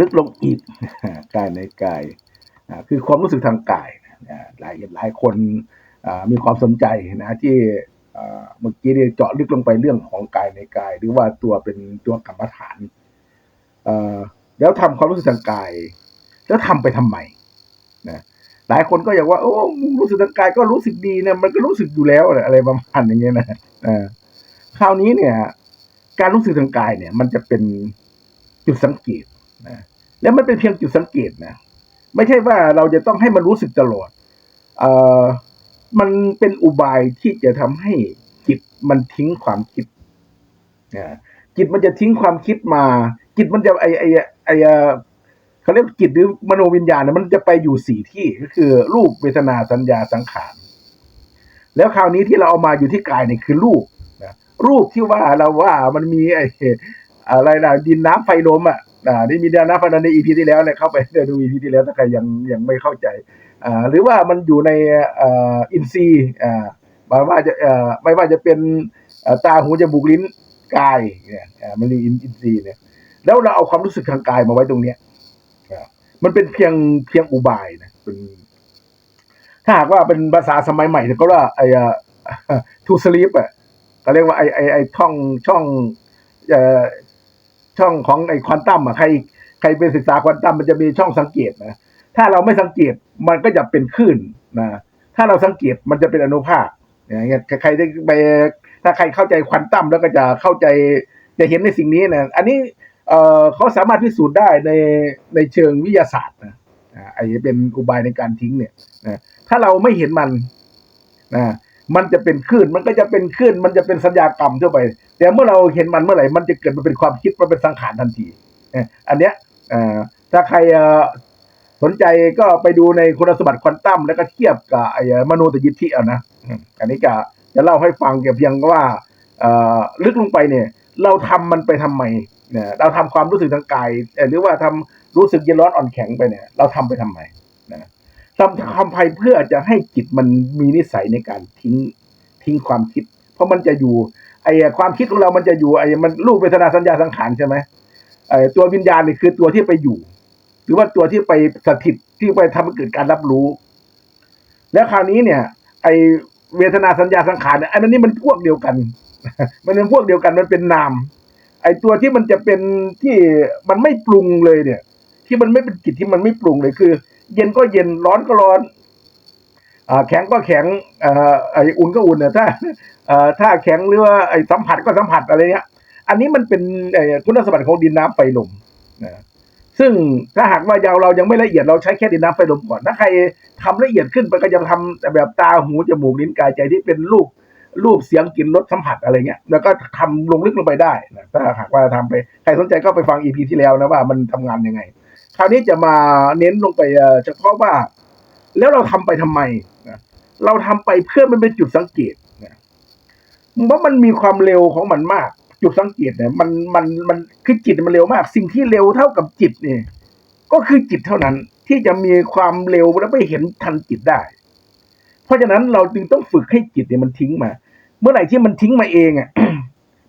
ลึกลงอีกกายในกายคือความรู้สึกทางกายหลายหลายคนมีความสนใจนะที่เมื่อกี้เนี่ยเจาะลึกลงไปเรื่องของกายในกาย หรือว่าตัวเป็นตัวกรรมฐานแล้วทำความรู้สึกทางกาย แล้วทำไปทำไมนะหลายคนก็อยากว่าโอ้รู้สึกทางกายก็รู้สึกดีนะมันก็รู้สึกอยู่แล้วอะไรประมาณอย่างเงี้ยนะคราวนี้เนี่ย การรู้สึกทางกายเนี่ย มันจะเป็นจุดสังเกต นะแล้วมันเป็นเพียงจุดสังเกตนะไม่ใช่ว่าเราจะต้องให้มันรู้สึกตลอดเอ่อมันเป็นอุบายที่จะทำให้จิตมันทิ้งความคิดนะจิตมันจะทิ้งความคิดมา จิตมันจะไอไอไอเอ่อเขาเรียกจิตหรือมโนวิญญาณเนี่ยมันจะไปอยู่สี่ที่ก็คือรูปเวทนาสัญญาสังขารแล้วคราวนี้ที่เราเอามาอยู่ที่กายเนี่ยคือรูปนะรูปที่ว่าเราว่ามันมีไออะไรนะดินน้ำไฟลมอะ อ่านี่มีดินน้ำไฟลมในอีพีที่แล้วเนี่ยเข้าไปดูอีพีที่แล้วถ้าใครยังยังไม่เข้าใจอ่าหรือว่ามันอยู่ในอ่ออินทรีอ่าไม่ว่าจะอ่อไม่ว่าจะเป็นตาหูจมูกลิ้นกายเนี่ยอ่ามันมีอินอินทรีย์เนี่ยแล้วเราเอาความรู้สึกทางกายมาไว้ตรงเนี้ยอ่ามันเป็นเพียงเพียงอุบายนะเป็นถ้าหากว่าเป็นภาษาสมัยใหม่เนี่ยก็ว่าไอ้ทูสลีปอะก็เรียกว่าไอ้ไอ้ไอ้ช่องช่องเอ่อ ช่องของไอ้ควอนตัมอะใครใครเป็นศึกษาควอนตัมมันจะมีช่องสังเกตนะถ้าเราไม่สังเกตมันก็จะเป็นคลื่นนะถ้าเราสังเกตมันจะเป็นอนุภาคอย่างเงี้ยใครได้ไปถ้าใครเข้าใจควอนตัมแล้วก็จะเข้าใจจะเห็นในสิ่งนี้นะอันนี้เอ่อเขาสามารถพิสูจน์ได้ในในเชิงวิทยาศาสตร์นะอ่าไอ้เป็นอุบายในการทิ้งเนี่ยนะถ้าเราไม่เห็นมันนะมันจะเป็นคลื่นมันก็จะเป็นคลื่นมันจะเป็นสัญญากรรมทั่วไป แต่เมื่อเราเห็นมันเมื่อไหร่มันจะเกิดมาเป็นความคิดมันเป็นสังขารทันทีอันเนี้ยถ้าใครสนใจก็ไปดูในคุณสมบัติควอนตัมแล้วก็เทียบกับไอ้มโนตยิทธิเอานะอันนี้จะจะเล่าให้ฟังเกี่ยวเพียงว่าลึกลงไปเนี่ย เราทำมันไปทำไมเนี่ยเราทำความรู้สึกทางกายหรือว่าทำรู้สึกเย็นร้อนอ่อนแข็งไปเนี่ย เราทำไปทำไมนะทำทำไปเพื่อจะให้จิตมันมีนิสัยในการทิ้งทิ้งความคิด เพราะมันจะอยู่ ไอ้ความคิดของเรามันจะอยู่ไอ้มันรูปเวทนาสัญญาสังขารใช่ไหมไอ้ตัววิญญาณนี่คือตัวที่ไปอยู่ หรือว่าตัวที่ไปสถิตที่ไปทำให้เกิดการรับรู้ แล้วคราวนี้เนี่ย ไอ้เวทนาสัญญาสังขารเนี่ยอันนี้มันพวกเดียวกัน มันเป็นพวกเดียวกันมันเป็นนาม ไอ้ตัวที่มันจะเป็นที่มันไม่ปรุงเลยเนี่ย ที่มันไม่เป็นจิตที่มันไม่ปรุงเลยคือ เย็นก็เย็นร้อนก็ร้อน แข็งก็แข็งอไออุ่นก็อุ่นเนี่ยถ้าถ้าแข็งหรือว่าไอสัมผัสก็สัมผัสอะไรเงี้ย อันนี้มันเป็นคุณสมบัติของดินน้ำไฟลมนะซึ่งถ้าหากว่าเราเรายังไม่ละเอียดเราใช้แค่ดินน้ำไฟลมก่อน ถ้าใครทำละเอียดขึ้นไปก็จะทำแบบตาหูจมูกลิ้นกายใจที่เป็นรูปรูปเสียงกลิ่นรสสัมผัสอะไรเงี้ย แล้วก็ทำลงลึกลงไปได้นะถ้าหากว่าทำไปใครสนใจก็ไปฟังอีพีที่แล้วนะว่ามันทำงานยังไง คราวนี้จะมาเน้นลงไปเฉพาะว่า แล้วเราทำไปทำไม เราทำไปเพื่อมันเป็นจุดสังเกตนะเพราะมันมีความเร็วของมันมาก จุดสังเกตเนี่ยมันมันมันคือจิตมันเร็วมาก สิ่งที่เร็วเท่ากับจิตเนี่ยก็คือจิตเท่านั้นที่จะมีความเร็วและไม่เห็นทันจิตได้ เพราะฉะนั้นเราจึงต้องฝึกให้จิตเนี่ยมันทิ้งมา เมื่อไหร่ที่มันทิ้งมาเองอะ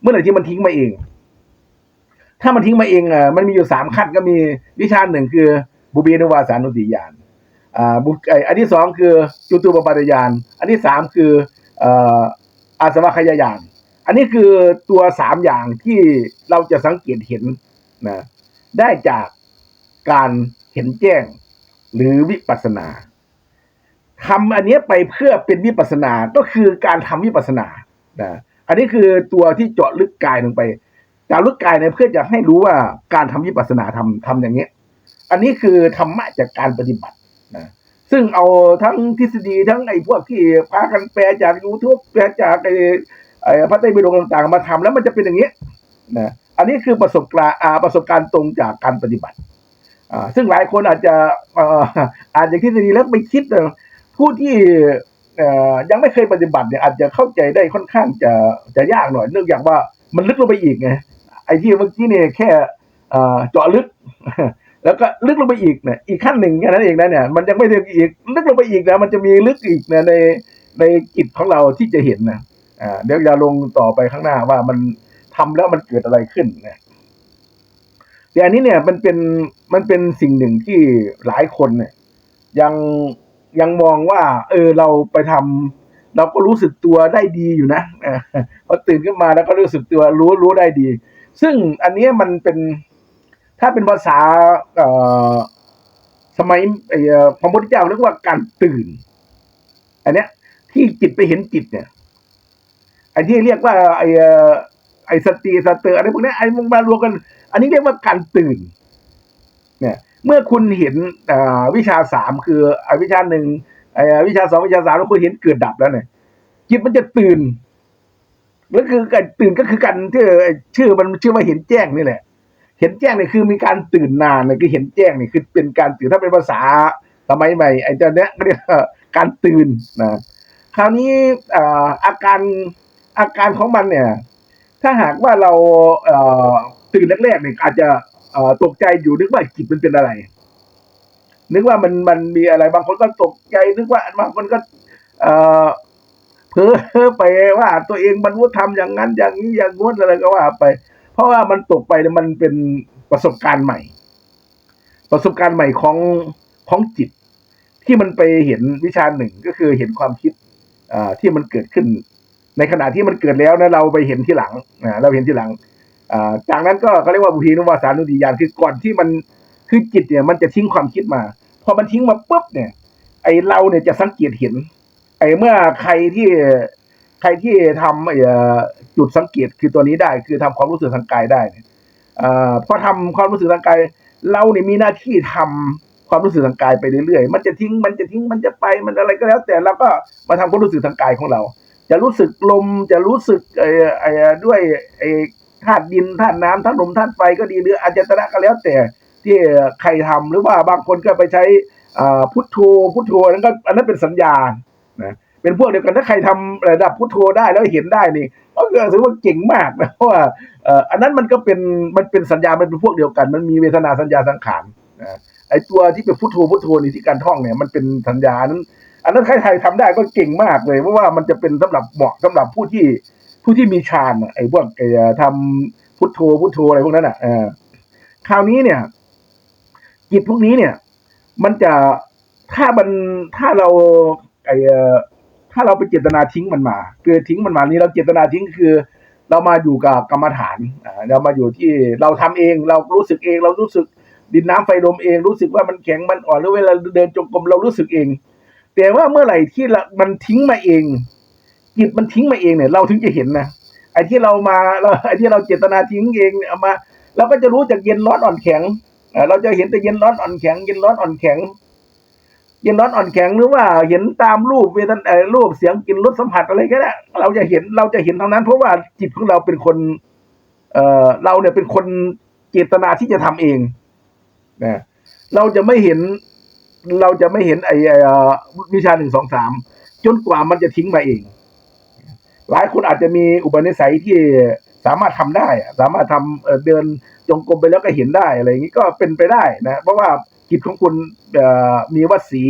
เมื่อไหร่ที่มันทิ้งมาเอง ถ้ามันทิ้งมาเองอะมันมีอยู่สามขั้นก็มีวิชาหนึ่งคือบุเบนวาสานุติยาน อ่าบุไออันที่สองคือจุตูปปาตยาน อันที่สามคืออ่ออาสวะขยายาน อันนี้คือตัวสามอย่างที่เราจะสังเกตเห็นนะได้จากการเห็นแจ้งหรือวิปัสสนาทำอันนี้ไปเพื่อเป็นวิปัสนา ก็คือการทำวิปัสนานะอันนี้คือตัวที่เจาะลึกกายลงไปเจาะลึกกายเนี่ยเพื่อจะให้รู้ว่าการทำวิปัสสนาทำทำอย่างเงี้ย อันนี้คือธรรมะจากการปฏิบัติ นะซึ่งเอาทั้งทฤษฎีทั้งไอ้พวกที่พากันแปลจาก YouTube แปลจากไอ้ไอ้พระไตรปิฎกต่างๆ มาทำแล้วมันจะเป็นอย่างนี้นะอันนี้คือประสบการณ์ประสบการณ์ตรงจากการปฏิบัติอ่าซึ่งหลายคนอาจจะอ่ออาจจะทฤษฎีแล้วไปคิดผู้ที่ยังไม่เคยปฏิบัติเนี่ยอาจจะเข้าใจได้ค่อนข้างจะจะยากหน่อยเนื่องจากว่ามันลึกลงไปอีกไงไอ้ที่เมื่อกี้เนี่ยแค่จ่อเจาะลึก แล้วก็ลึกลงไปอีกเนี่ยอีกขั้นหนึ่งแค่นั้นเองนะเนี่ยมันยังไม่ถึงอีกลึกลงไปอีกนะมันจะมีลึกอีกนะในในจิตของเราที่จะเห็นนะอ่าเดี๋ยวจะลงต่อไปข้างหน้าว่ามันทำแล้วมันเกิดอะไรขึ้นนะแต่อันนี้เนี่ยมันเป็นมันเป็นสิ่งหนึ่งที่หลายคนเนี่ย ยังยังมองว่า เออเราไปทำเราก็รู้สึกตัวได้ดีอยู่นะเออพอตื่นขึ้นมาแล้วก็รู้สึกตัวรู้รู้ได้ดี ซึ่งอันนี้มันเป็น ถ้าเป็นภาษาสมัยพระพุทธเจ้าเรียกว่าการตื่น อันเนี้ย ที่จิตไปเห็นจิตเนี่ยไอ้ที่เรียกว่า ไอ้ไอ้สติสเตอร์อะไรพวกนี้ไอ้มันมารวมกัน อันนี้เรียกว่าการตื่น เนี่ย เมื่อคุณเห็นวิชาสามคืออวิชาหนึ่งไอ้วิชาสองวิชาสามแล้วคุณเห็นเกิดดับแล้วเนี่ยจิตมันจะตื่นก็คือการตื่นก็คือการที่ชื่อมันชื่อว่าเห็นแจ้งนี่แหละ เห็นแจ้งเนี่ยคือมีการตื่นนานเนี่ยคือเห็นแจ้งเนี่ยคือเป็นการตื่นถ้าเป็นภาษาสมัยใหม่ไอ้เจ้าเนี้ยเรียกว่าการตื่นนะคราวนี้อาการอาการของมันเนี่ย ถ้าหากว่าเราตื่นแรกๆเนี่ยอาจจะตกใจอยู่นึกว่าจิตมันเป็นอะไร นึกว่ามันมันมีอะไรบางคนก็ตกใจนึกว่าบางคนก็เอ่อเพ้อไปว่าตัวเองบรรลุธรรมอย่างนั้นอย่างนี้อย่างงู้นอะไรก็ว่าไป เพราะว่ามันตกไปเนี่ยมันเป็นประสบการณ์ใหม่ ประสบการณ์ใหม่ของของจิต ที่มันไปเห็นวิชาหนึ่งก็คือเห็นความคิดอที่มันเกิดขึ้น ในขณะที่มันเกิดแล้วนะเราไปเห็นที่หลังอ่าเราเห็นที่หลังอ่าจากนั้นก็เขาเรียกว่าบุพีนุวาสานุติยานคือก่อนที่มันคือจิตเนี่ย มันจะทิ้งความคิดมาพอมันทิ้งมาปุ๊บเนี่ย ไอเราเนี่ยจะสังเกตเห็น ไอเมื่อใครที่ ใครที่ทำไอเอ่อจุดสังเกตคือตัวนี้ได้ คือทำความรู้สึกทางกายได้เนี่ยอ่าพอทำความรู้สึกทางกายเราเนี่ยมีหน้าที่ทำความรู้สึกทางกายไปเรื่อยๆ มันจะทิ้ง มันจะทิ้ง มันจะไป มันอะไรก็แล้ว แต่เราก็มาทำความรู้สึกทางกายของเรา จะรู้สึกลม จะรู้สึกไอ้ไอ้ด้วยไอ้ธาตุดินธาตุน้ำธาตุลมธาตุไฟก็ดีหรืออาจจะตระก็แล้วแต่ที่ใครทำหรือว่าบางคนก็ไปใช้พุทโธพุทโธนั้นก็อันนั้นเป็นสัญญาณนะ เป็นพวกเดียวกันถ้าใครทำระดับพุทโธได้แล้วเห็นได้นี่ก็ถือว่าเก่งมากนะเพราะว่าอันนั้นมันก็เป็นมันเป็นสัญญามันเป็นพวกเดียวกัน มันมีเวทนาสัญญาสังขารนะไอตัวที่เป็นพุทโธพุทโธนี่ที่การท่องเนี่ยมันเป็นสัญญานั้น อันนั้นใครไทยทำได้ก็เก่งมากเลยเพราะว่ามันจะเป็นสำหรับเหมาะสำหรับผู้ที่ผู้ที่มีฌานไอ้พวกไอ้ทำพุทโธพุทโธอะไรพวกนั้นอะคราวนี้เนี่ยจิตพวกนี้เนี่ย มันจะถ้ามันถ้าเราไอ้เอ่อ ถ้าเราไปเจตนาทิ้งมันมาคือทิ้งมันมานี่เราเจตนาทิ้งคือ เรามาอยู่กับกรรมฐานอ่าเรามาอยู่ที่เราทำเองเรารู้สึกเอง เรารู้สึกดินน้ำไฟลมเอง รู้สึกว่ามันแข็งมันอ่อนหรือเวลาเดินจงกรมเรารู้สึกเอง แต่ว่าเมื่อไหร่ที่มันทิ้งมาเองจิตมันทิ้งมาเองเนี่ยเราถึงจะเห็นนะไอ้ที่เรามาเราไอ้ที่เราเจตนาทิ้งเองเอามาเราก็จะรู้จากเย็นร้อนอ่อนแข็งอ่าเราจะเห็นแต่เย็นร้อนอ่อนแข็ง เย็นร้อนอ่อนแข็ง เย็นร้อนอ่อนแข็งหรือว่าเห็นตามรูปเวทนาเอ่อรูปเสียงกลิ่นรสสัมผัสอะไรก็ได้เราจะเห็นเราจะเห็นเท่านั้น เพราะว่าจิตของเราเป็นคน เอ่อเราเนี่ยเป็นคนเจตนาที่จะทำเองนะเราจะไม่เห็น เราจะไม่เห็นไอ้ไอ่วิชาหนึ่งสองสามจนกว่ามันจะทิ้งมาเอง หลายคนอาจจะมีอุปนิสัยที่สามารถทำได้ สามารถทำเอ่อเดินจงกรมไปแล้วก็เห็นได้อะไรอย่างนี้ก็เป็นไปได้นะ เพราะว่า จิตของคุณมีวสี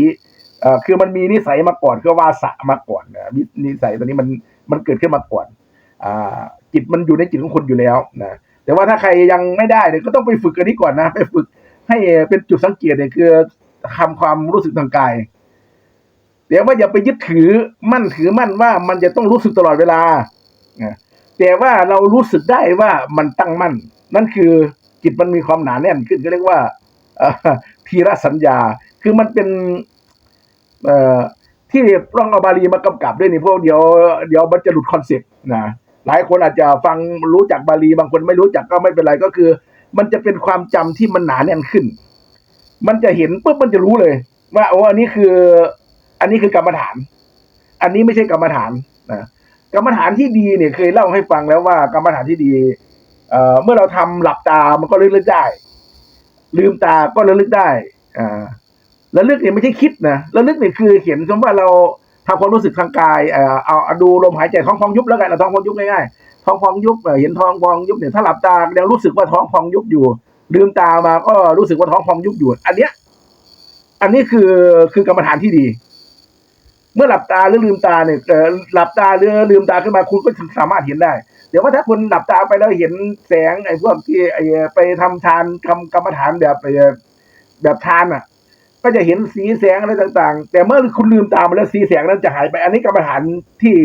คือมันมีนิสัยมาก่อนคือวาสะมาก่อนนะนิสัยตัวนี้มันมันเกิดขึ้นมาก่อนอจิตมันอยู่ในจิตของคุณอยู่แล้วนะแต่ว่าถ้าใครยังไม่ได้เนี่ยก็ต้องไปฝึกอันนี้ก่อนนะ ไปฝึกให้เป็นจุดสังเกตเนี่ยคือทำความรู้สึกทางกายเดี๋ยวว่าอย่าไปยึดถือมั่นถือมั่นว่ามันจะต้องรู้สึกตลอดเวลาแต่ว่าเรารู้สึกได้ว่ามันตั้งมั่น นั่นคือจิตมันมีความหนาแน่นขึ้นก็เรียกว่า ทีระสัญญา คือมันเป็นที่ต้องเอาบาลีมากำกับด้วยนี่เพราะเดี๋ยวเดี๋ยวมันจะหลุดคอนเซ็ปต์นะหลายคนอาจจะฟังรู้จักบาลีบางคนไม่รู้จักก็ไม่เป็นไรก็คือ มันจะเป็นความจำที่มันหนาแน่นขึ้น มันจะเห็นปุ๊บมันจะรู้เลย ว่าโอ้อันนี้คือ อันนี้คือกรรมฐาน อันนี้ไม่ใช่กรรมฐานนะกรรมฐานที่ดีเนี่ยเคยเล่าให้ฟังแล้วว่ากรรมฐานที่ดีเอ่อเมื่อเราทำหลับตามันก็เระลึกได้ ลืมตาก็ระลึกได้อ่าระลึกเนี่ยไม่ใช่คิดนะระลึกเนี่ยคือเห็นสมมติว่าเราทำความรู้สึกทางกายเอ่อเอาอดูลมหายใจท้องพองยุบแล้วกันเอาท้องพองยุบง่ายๆท้องพองยุบเอ่อเห็นท้องพองยุบเนี่ยถ้าหลับตายังรู้สึกว่าท้องพองยุบอยู่ ลืมตามาก็รู้สึกว่าท้องพองยุบอยู่ อันเนี้ยอันนี้คือคือกรรมฐานที่ดี เมื่อหลับตาหรือลืมตาเนี่ยเอ่อหลับตาหรือลืมตาขึ้นมาคุณก็สามารถเห็นได้ เดี๋ยวว่าถ้าคุณหลับตาไปแล้วเห็นแสงไอ้พวกที่ไอ้ไปทำทานกรรมกรรมฐานแบบแบบทานอะ ก็จะเห็นสีแสงอะไรต่าง ๆ แต่เมื่อคุณลืมตามาแล้วสีแสงนั้นจะหายไป อันนี้กรรมฐานที่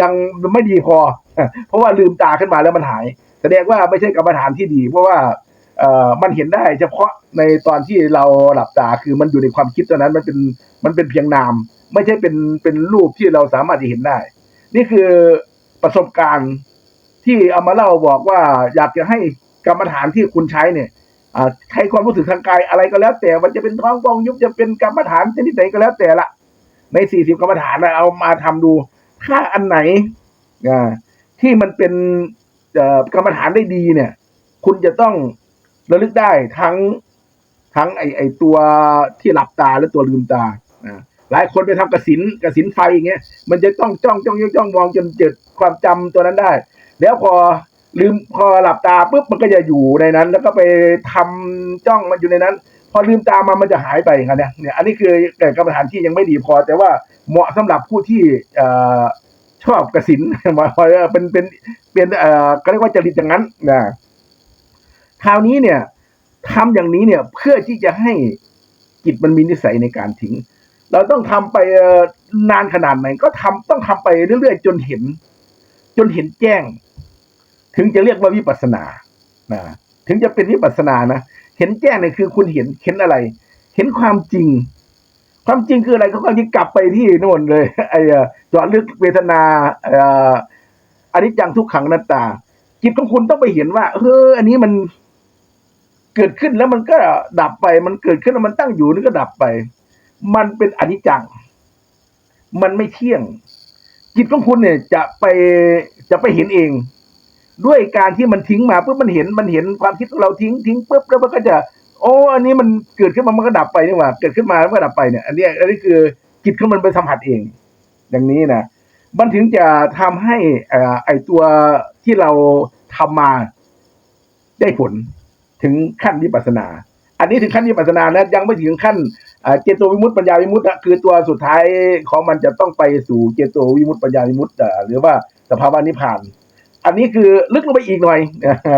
ยังไม่ดีพอ เพราะว่าลืมตาขึ้นมาแล้วมันหาย แสดงว่าไม่ใช่กรรมฐานที่ดี เพราะว่า มันเห็นได้เฉพาะในตอนที่เราหลับตาคือมันอยู่ในความคิดตอนนั้นมันเป็นมันเป็นเพียงนาม ไม่ใช่เป็นเป็นรูปที่เราสามารถจะเห็นได้ นี่คือประสบการณ์ที่เอามาเล่าบอกว่าอยากจะให้กรรมฐานที่คุณใช้เนี่ยใช้ความรู้สึกทางกายอะไรก็แล้ว แต่มันจะเป็นท้องฟองยุบจะเป็นกรรมฐานชนิดไหนก็แล้วแต่ละในสี่สิบกรรมฐานนะเอามาทำดู ถ้าอันไหนที่มันเป็นกรรมฐานได้ดีเนี่ย คุณจะต้อง ระลึกได้ทั้งทั้งไอไอตัวที่หลับตาและตัวลืมตานะหลายคนไปทำกระสินกระสินไฟอย่างเงี้ย มันจะต้องจ้องจ้องจ้องจ้องมองจนเกิดความจำตัวนั้นได้ แล้วพอลืมพอหลับตาปุ๊บมันก็จะอยู่ในนั้น แล้วก็ไปทำจ้องมันอยู่ในนั้น พอลืมตามามันจะหายไปครับเนี่ยเนี่ยอันนี้คือเกิดกรรมฐานที่ยังไม่ดีพอ แต่ว่าเหมาะสำหรับผู้ที่อชอบกระสินมาเป็นเป็นเป็นเอ่อก็เรียกว่าจริตอย่างนั้นนะ คราวนี้เนี่ยทำอย่างนี้เนี่ยเพื่อที่จะให้จิตมันมีนิสัยในการทิ้ง เราต้องทำไปนานขนาดไหน ก็ทำต้องทำไปเรื่อยๆ จนเห็น จนเห็นแจ้ง ถึงจะเรียกว่าวิปัสสนานะถึงจะเป็นวิปัสสนานะเห็นแจ้งเนี่ยคือคุณเห็นเห็นอะไร เห็นความจริง ความจริงคืออะไรก็ความจริงกลับไปที่โน่นเลยไอ้เอ่อเจาะลึกเวทนาอ่ออนิจจังทุกขังนัตตา จิตของคุณต้องไปเห็นว่าเอออันนี้มัน เกิดขึ้นแล้วมันก็ดับไป มันเกิดขึ้นแล้วมันตั้งอยู่นี่ก็ดับไป มันเป็นอนิจจัง มันไม่เที่ยง จิตของคุณเนี่ยจะไปจะไปเห็นเอง ด้วยการที่มันทิ้งมาปุ๊บมันเห็นมันเห็นความคิดของเราทิ้งทิ้งปุ๊บแล้วมันก็จะ โอ้ อันนี้มันเกิดขึ้นมามันก็ดับไปนี่หว่า เกิดขึ้นมาแล้วก็ดับไปเนี่ย อันนี้อันนี้คือจิตของมันไปสัมผัสเอง อย่างนี้นะมันถึงจะทำให้อ่อไอตัวที่เราทำมาได้ผล ถึงขั้นวิปัสนา อันนี้ถึงขั้นวิปัสนานะยังไม่ถึงขั้นเจโตวิมุตติปัญญาวิมุตติคือตัวสุดท้ายของมันจะต้องไปสู่เจโตวิมุตติปัญญาวิมุตติหรือว่าสภาวะนิพพาน อันนี้คือลึกลงไปอีกหน่อย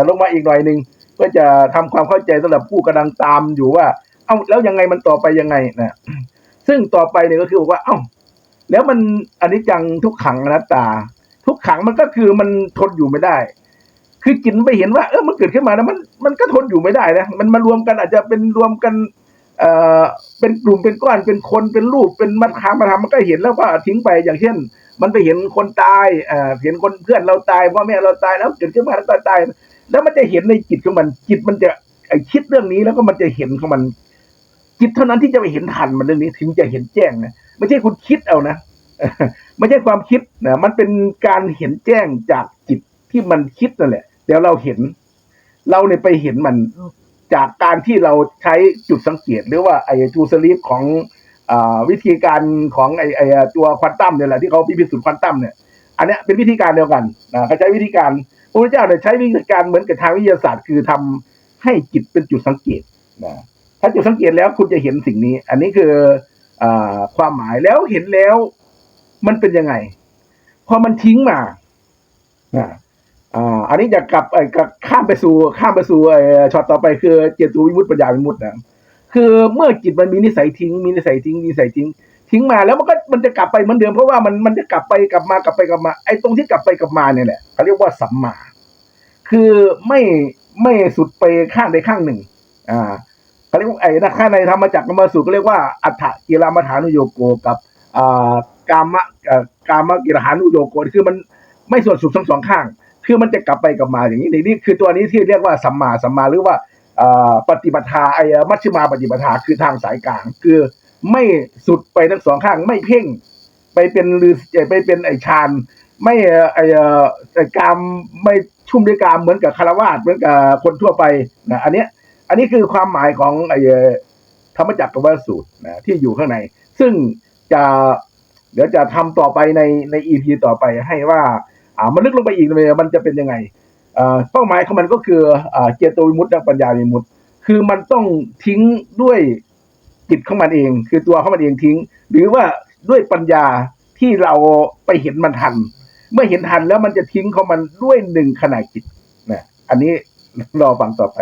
ลงมาอีกหน่อยหนึ่งเพื่อจะทำความเข้าใจสำหรับผู้กำลังตามอยู่ว่า เอ้าแล้วยังไงมันต่อไปยังไงนะซึ่งต่อไปเนี่ยก็คือบอกว่า เอ้า แล้วมันอันนี้จังทุกขังอนัตตา ทุกขังมันก็คือมันทนอยู่ไม่ได้ คือจิตมันไปเห็นว่า เออมันเกิดขึ้นมาแล้วมัน มันก็ทนอยู่ไม่ได้นะมันมารวมกันอาจจะเป็นรวมกันเอ่อเป็นกลุ่มเป็นก้อนเป็นคนเป็นรูปเป็นมัดคามาทำมันก็เห็นแล้วก็ทิ้งไปอย่างเช่น มันไปเห็นคนตายเอ่อเห็นคนเพื่อนเราตายพ่อแม่เราตายแล้วเกิดขึ้นมาแล้วตายแล้วมันจะเห็นในจิตของมันจิตมันจะไอคิดเรื่องนี้แล้วก็มันจะเห็นของมัน จิตเท่านั้นที่จะไปเห็นทันมันเรื่องนี้ถึงจะเห็นแจ้งนะไม่ใช่คุณคิดเอานะไม่ใช่ความคิดนะมันเป็นการเห็นแจ้งจากจิตที่มันคิดนั่นแหละเดี๋ยวเราเห็น เราเนี่ยไปเห็นมันจากการที่เราใช้จุดสังเกต หรือว่าไอ้จูสลีฟของอวิธีการของไอ้ไอ้ตัวควอนตัมเนี่ยแหละที่เขาพิสูจน์ควอนตัมเนี่ย อันนี้เป็นวิธีการเดียวกันนะเขาใช้วิธีการพระพุทธเจ้าเนี่ยใช้วิธีการเหมือนกับทางวิทยาศาสตร์ คือทำให้จิตเป็นจุดสังเกตนะถ้าจุดสังเกตแล้วคุณจะเห็นสิ่งนี้ อันนี้คืออความหมายแล้วเห็นแล้ว มันเป็นยังไง พอมันทิ้งมา อ่าอันนี้จะกลับไอ้กับข้ามไปสู่ข้ามไปสู่ไอ้ช็อตต่อไปคือเจตุวิมุตติปัญญาวิมุตตินะคือเมื่อจิตมันมีนิสัยทิ้ง มีนิสัยทิ้งมีนิสัยทิ้ง ทิ้งมาแล้วมันก็มันจะกลับไปเหมือนเดิมเพราะว่ามันมันจะกลับไปกลับมากลับไปกลับมาไอ้ตรงที่กลับไปกลับมาเนี่ยแหละเขาเรียกว่าสัมมา คือไม่ไม่สุดไปข้างใดข้างหนึ่ง อ่าเขาเรียกว่าไอ้นะข้างในธรรมจักรกรรมสูตรก็เรียกว่าอัฏฐกิรามฐานุโยโกกับอ่ากามะกามะกิรหานุโยโกคือมันไม่ส่วนสุดทั้งสองข้าง คือมันจะกลับไปกลับมาอย่างนี้นี่คือตัวนี้ที่เรียกว่าสัมมาสัมมาหรือว่าอ่าปฏิปทาไอ้มัชฌิมาปฏิปทาคือทางสายกลาง คือไม่สุดไปทั้งสองข้างไม่เพ่ง ไปเป็นลือไปเป็นไอฌานไม่ไอไอกามไม่ชุ่มด้วยกามเหมือนกับคารวาสเหมือนกับคนทั่วไปนะอันเนี้ยอันนี้คือความหมายของไอธรรมจักรวาสูตรนะที่อยู่ข้างใน ซึ่งจะเดี๋ยวจะทำต่อไปในในอีพีต่อไปให้ว่า อ่ามันลึกลงไปอีกเลยมันจะเป็นยังไงอ่าเป้าหมายของมันก็คืออเจโตวิมุตต์ปัญญาวิมุตต์คือมันต้องทิ้งด้วยจิตของมันเอง คือตัวของมันเองทิ้ง หรือว่าด้วยปัญญาที่เราไปเห็นมันทัน เมื่อเห็นทันแล้วมันจะทิ้งของมันด้วยหนึ่งขณะจิตนะอันนี้รอฟังต่อไป